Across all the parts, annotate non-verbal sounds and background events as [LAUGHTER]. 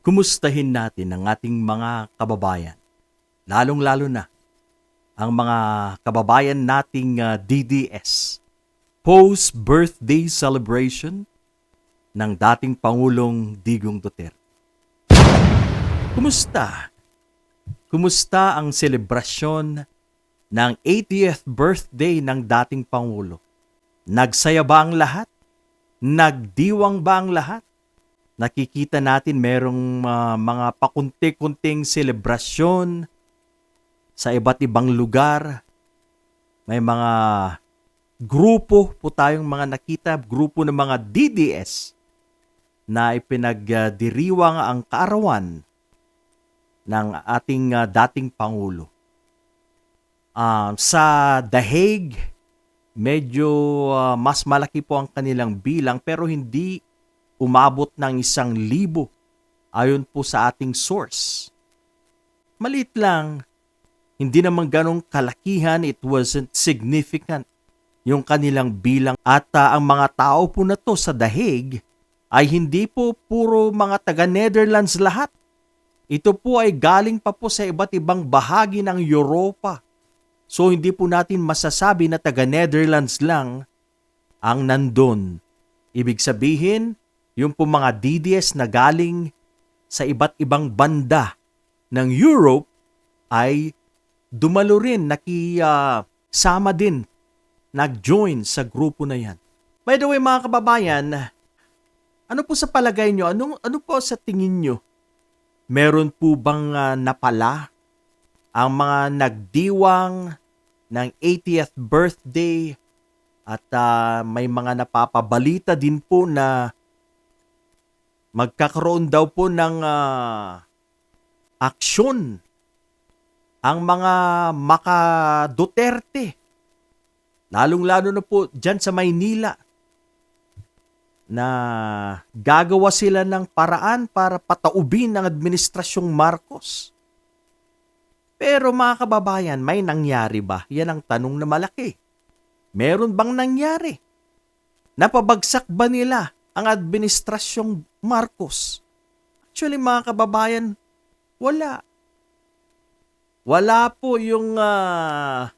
kumustahin natin ang ating mga kababayan. Lalong-lalo na ang mga kababayan nating ah, DDS. Post-birthday celebration ng dating Pangulong Digong Duterte. Kumusta? Kumusta ang selebrasyon ng 80th birthday ng dating Pangulo? Nagsaya ba ang lahat? Nagdiwang ba ang lahat? Nakikita natin merong ah, mga pakunti-kunting selebrasyon sa iba't ibang lugar. May mga grupo po tayong mga nakita, grupo ng mga DDS na ipinagdiriwang ang kaarawan ng ating ah, dating Pangulo. Ah, sa The Hague, medyo ah, mas malaki po ang kanilang bilang pero hindi umabot ng isang libo ayon po sa ating source. Maliit lang, hindi naman ganong kalakihan, it wasn't significant yung kanilang bilang at ah, ang mga tao po na to sa Hague ay hindi po puro mga taga Netherlands lahat. Ito po ay galing pa po sa iba't ibang bahagi ng Europa. So hindi po natin masasabi na taga Netherlands lang ang nandun. Ibig sabihin, yung po mga DDS na galing sa iba't ibang banda ng Europe ay dumalo rin, nakisama din, nag-join sa grupo na yan. By the way mga kababayan, ano po sa palagay nyo? Ano, ano po sa tingin nyo? Meron po bang ah, napala ang mga nagdiwang ng 80th birthday at ah, may mga napapabalita din po na magkakaroon daw po ng ah, aksyon ang mga maka Duterte. Lalong-lalo na po dyan sa Maynila na gagawa sila ng paraan para pataubin ang administrasyong Marcos. Pero mga kababayan, may nangyari ba? Yan ang tanong na malaki. Meron bang nangyari? Napabagsak ba nila ang administrasyong Marcos? Actually mga kababayan, wala. Wala po yung ah,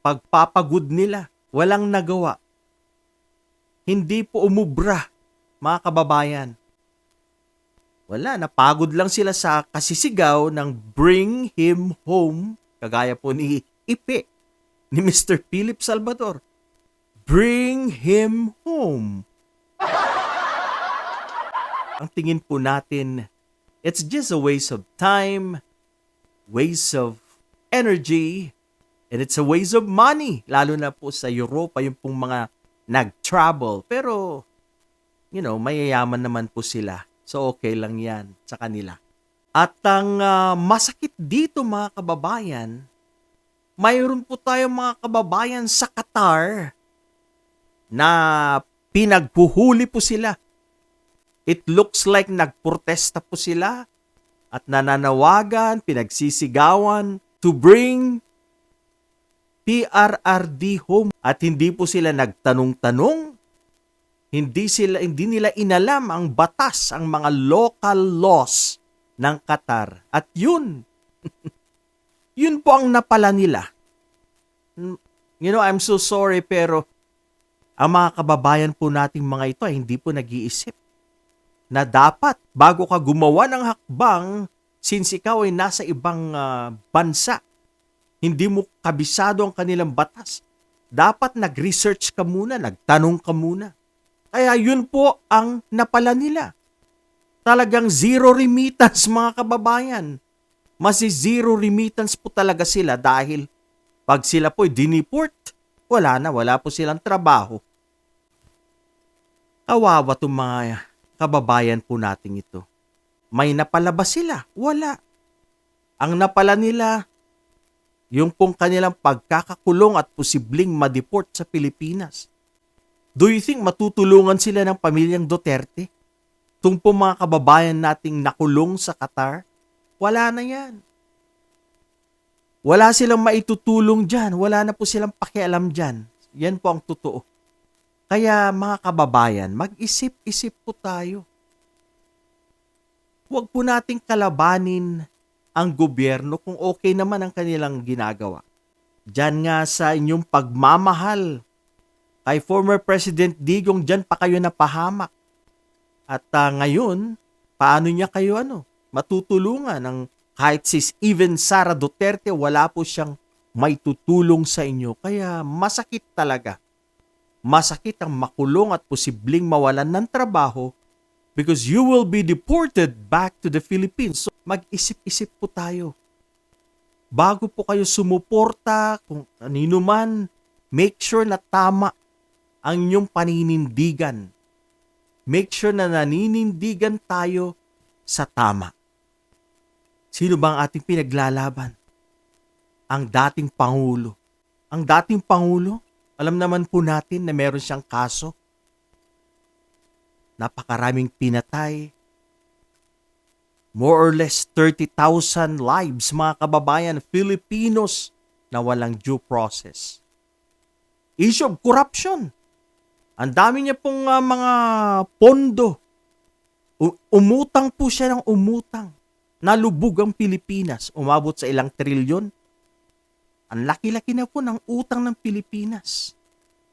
pagpapagod nila. Walang nagawa. Hindi po umubra, mga kababayan. Wala, napagod lang sila sa kasisigaw ng Bring Him Home, kagaya po ni Ipe, ni Mr. Philip Salvador. Bring Him Home. Ang tingin po natin, it's just a waste of time, waste of energy, and it's a waste of money. Lalo na po sa Europa, yung pong mga nag-travel. Pero, you know, mayayaman naman po sila. So, okay lang yan sa kanila. At ang ah, masakit dito mga kababayan, mayroon po tayong mga kababayan sa Qatar na pinagpuhuli po sila. It looks like nagprotesta po sila at nananawagan, pinagsisigawan to bring PRRD home. At hindi po sila nagtanong-tanong. Hindi sila hindi nila inalam ang batas ang mga local laws ng Qatar. At yun [LAUGHS] yun po ang napala nila. You know I'm so sorry pero ang mga kababayan po nating mga ito ay hindi po nag-iisip na dapat bago ka gumawa ng hakbang since ikaw ay nasa ibang ah, bansa hindi mo kabisado ang kanilang batas dapat nag-research ka muna nagtanong ka muna kaya yun po ang napala nila. Talagang zero remittance [LAUGHS] mga kababayan. Masi zero remittance po talaga sila dahil pag sila po diniport, wala na, wala po silang trabaho. Kawawa itong mga kababayan po nating ito. May napala ba sila? Wala. Ang napala nila, yung pong kanilang pagkakakulong at posibleng madeport sa Pilipinas. Do you think matutulungan sila ng pamilyang Duterte? Tung po mga kababayan nating nakulong sa Qatar? Wala na yan. Wala silang maitutulong dyan. Wala na po silang pakialam dyan. Yan po ang totoo. Kaya mga kababayan, mag-isip-isip po tayo. huwag po nating kalabanin ang gobyerno kung okay naman ang kanilang ginagawa. Diyan nga sa inyong pagmamahal kay former President Digong, diyan pa kayo napahamak. At ah, ngayon, paano niya kayo ano, matutulungan ng kahit si even Sara Duterte, wala po siyang may tutulong sa inyo. Kaya masakit talaga. Masakit ang makulong at posibleng mawalan ng trabaho because you will be deported back to the Philippines. So mag-isip-isip po tayo. Bago po kayo sumuporta kung kanino man, make sure na tama ang inyong paninindigan. Make sure na naninindigan tayo sa tama. Sino ba ang ating pinaglalaban? Ang dating Pangulo. Ang dating Pangulo, alam naman po natin na meron siyang kaso. Napakaraming pinatay. More or less 30,000 lives, mga kababayan, Filipinos na walang due process. Issue of corruption. Ang dami niya pong ah, mga pondo. U- umutang po siya ng umutang. Nalubog ang Pilipinas. Umabot sa ilang trilyon. Ang laki-laki na po ng utang ng Pilipinas.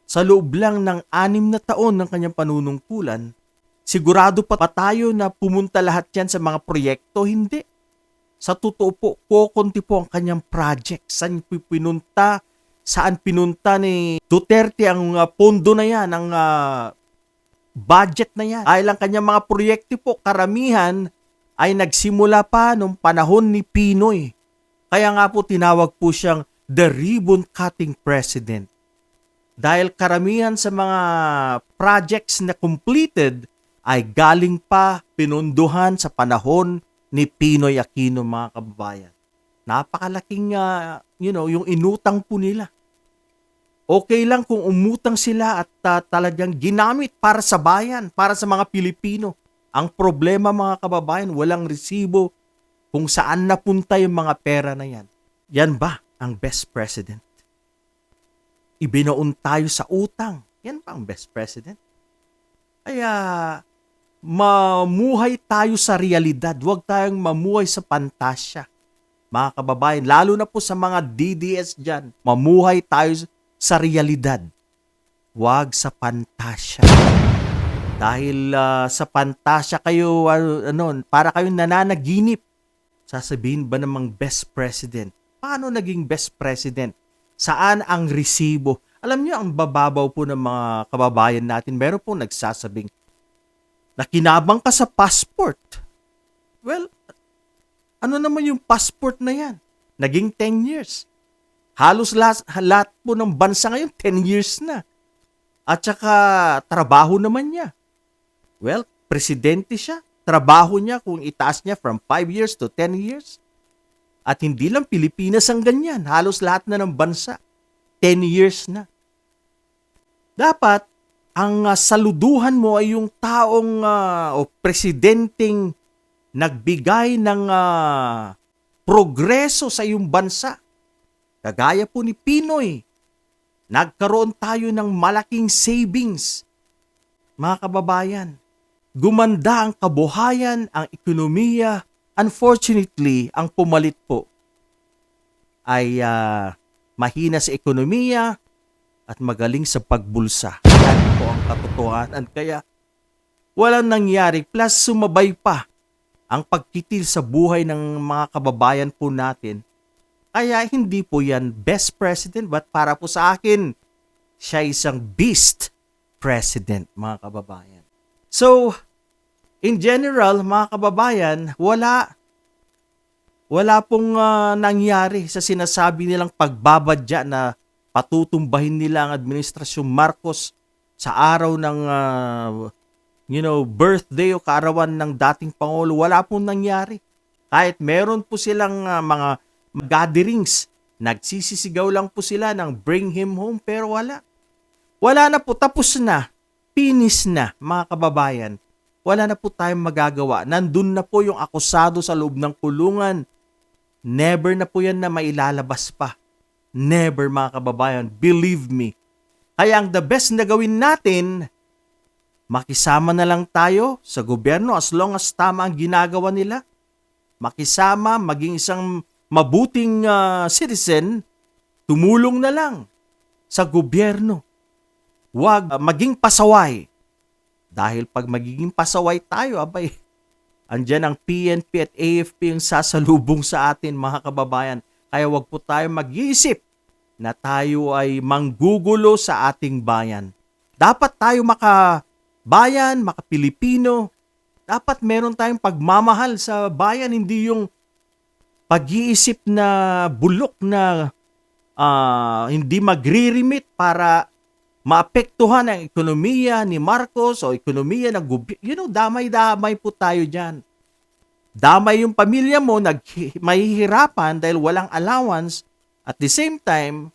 Sa loob lang ng anim na taon ng kanyang panunungkulan, sigurado pa, tayo na pumunta lahat yan sa mga proyekto? Hindi. Sa totoo po, kukunti po ang kanyang project. Saan pinunta? Saan pinunta ni Duterte ang uh, pondo na yan, ang uh, budget na yan? Dahil ang kanyang mga proyekto po, karamihan ay nagsimula pa nung panahon ni Pinoy. Kaya nga po tinawag po siyang the ribbon-cutting president. Dahil karamihan sa mga projects na completed ay galing pa pinunduhan sa panahon ni Pinoy Aquino mga kababayan. Napakalaking, uh, you know, yung inutang po nila. Okay lang kung umutang sila at uh, talagang ginamit para sa bayan, para sa mga Pilipino. Ang problema mga kababayan, walang resibo kung saan napunta yung mga pera na yan. Yan ba ang best president? Ibinoon tayo sa utang. Yan ba ang best president? Kaya mamuhay tayo sa realidad. Huwag tayong mamuhay sa pantasya. Mga kababayan, lalo na po sa mga DDS dyan, mamuhay tayo sa realidad. Huwag sa pantasya. Dahil ah, sa pantasya kayo, ano, ano, para kayong nananaginip. Sasabihin ba namang best president? Paano naging best president? Saan ang resibo? Alam niyo, ang bababaw po ng mga kababayan natin, meron pong nagsasabing, nakinabang ka sa passport. Well, ano naman yung passport na yan? Naging 10 years. Halos lahat, lahat po ng bansa ngayon, 10 years na. At saka, trabaho naman niya. Well, presidente siya. Trabaho niya kung itaas niya from 5 years to 10 years. At hindi lang Pilipinas ang ganyan. Halos lahat na ng bansa. 10 years na. Dapat, ang uh, saluduhan mo ay yung taong uh, o presidenteng nagbigay ng uh, progreso sa iyong bansa. Kagaya po ni Pinoy, nagkaroon tayo ng malaking savings. Mga kababayan, gumanda ang kabuhayan, ang ekonomiya. Unfortunately, ang pumalit po ay uh, mahina sa ekonomiya at magaling sa pagbulsa. Yan po ang katotohanan. Kaya walang nangyari. Plus, sumabay pa ang pagkitil sa buhay ng mga kababayan po natin. Kaya hindi po yan best president but para po sa akin, siya isang beast president, mga kababayan. So, in general, mga kababayan, wala wala pong uh, nangyari sa sinasabi nilang pagbabadya na patutumbahin nila ang administrasyong Marcos sa araw ng uh, you know, birthday o kaarawan ng dating Pangulo. Wala pong nangyari. Kahit meron po silang uh, mga gatherings, nagsisisigaw lang po sila ng bring him home pero wala. Wala na po, tapos na. Pinis na, mga kababayan. Wala na po tayong magagawa. Nandun na po yung akusado sa loob ng kulungan Never na po yan na mailalabas pa. Never mga kababayan. Believe me. Kaya ang the best na gawin natin, makisama na lang tayo sa gobyerno as long as tama ang ginagawa nila. Makisama, maging isang mabuting ah, citizen, tumulong na lang sa gobyerno. Huwag ah, maging pasaway. Dahil pag magiging pasaway tayo, abay, andyan ang PNP at AFP yung sasalubong sa atin, mga kababayan. Kaya wag po tayo mag-iisip na tayo ay manggugulo sa ating bayan. Dapat tayo makabayan, makapilipino. Dapat meron tayong pagmamahal sa bayan, hindi yung pag-iisip na bulok na ah, hindi magre-remit para maapektuhan ang ekonomiya ni Marcos o ekonomiya ng gobyerno. You know, damay-damay po tayo dyan. Damay yung pamilya mo, nag mahihirapan dahil walang allowance. At the same time,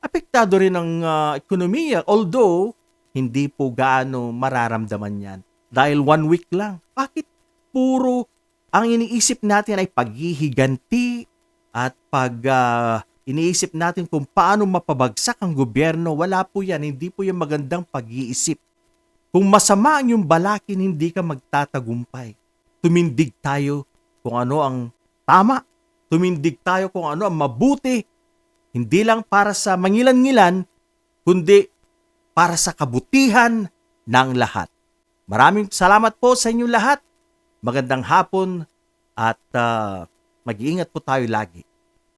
apektado rin ang ah, ekonomiya. Although, hindi po gaano mararamdaman yan. Dahil one week lang. Bakit puro ang iniisip natin ay paghihiganti at pag ah, iniisip natin kung paano mapabagsak ang gobyerno, wala po yan. Hindi po yung magandang pag-iisip. Kung masama ang yung balakin, hindi ka magtatagumpay. Tumindig tayo kung ano ang tama. Tumindig tayo kung ano ang mabuti. Hindi lang para sa mangilan-ngilan, kundi para sa kabutihan ng lahat. Maraming salamat po sa inyong lahat. Magandang hapon at ah, mag-iingat po tayo lagi.